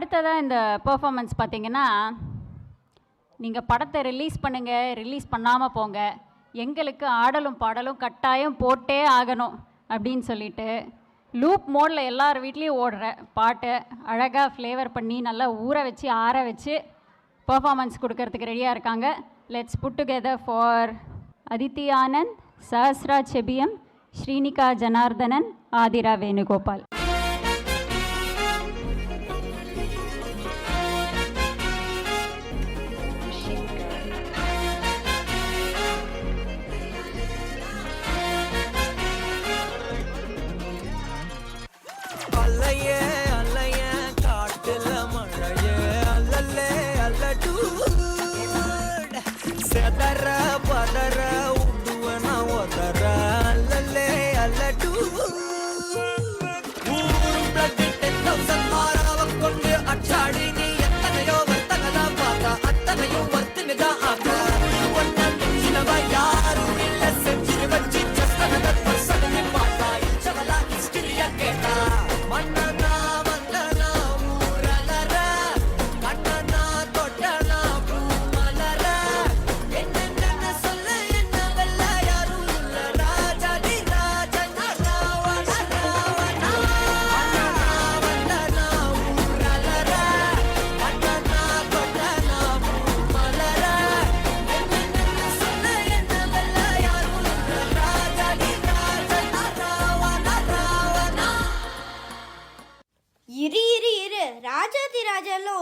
அடுத்ததாக இந்த பர்ஃபாமன்ஸ் பார்த்தீங்கன்னா நீங்கள் படத்தை ரிலீஸ் பண்ணுங்கள் ரிலீஸ் பண்ணாமல் போங்க. எங்களுக்கு ஆடலும் பாடலும் கட்டாயம் போட்டே ஆகணும் அப்படின்னு சொல்லிட்டு லூப் மோடில் எல்லார் வீட்லேயும் ஓடுற பாட்டை அழகாக ஃப்ளேவர் பண்ணி நல்லா ஊற வச்சு ஆற வச்சு பர்ஃபாமன்ஸ் கொடுக்கறதுக்கு ரெடியாக இருக்காங்க. Let's put together for Adithi Anand Sahasra Sebiyam Srinika Janardhanan Aathira Venugopal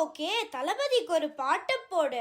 okay தளபதிக்கு ஒரு பாட்டு போடு.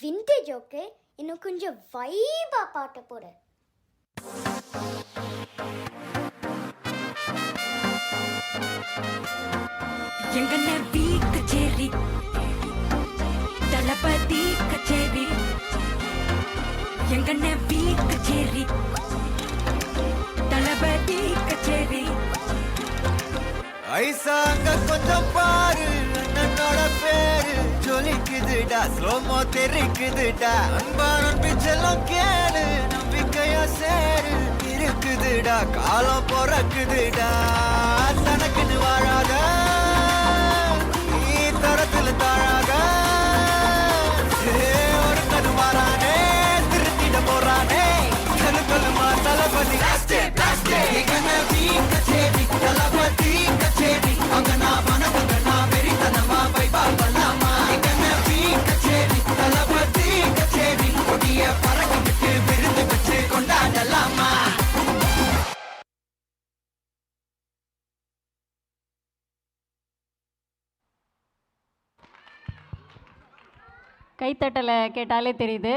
விண்டேஜ் ஓகே இன்னும் கொஞ்சம் வைபா பாட்டு போடு. எங்கண்ண வீ கச்சேரி தளபதி கச்சேரி. எங்கண்ண வீ கச்சேரி தளபதி கச்சேரி. ஐசாங்க கொஞ்சம் ஜொலிக்குதுடா ஸ்லோமோ தெரிக்குதுடா. அன்பான பிச்செல்லாம் கேடு நம்பிக்கையா சேரு. இருக்குதுடா. காலம் பிறக்குதுடா. தனக்குன்னு வாழாத. நீ தரத்துல தாழா கைத்தட்டலை கேட்டாலே தெரியுது.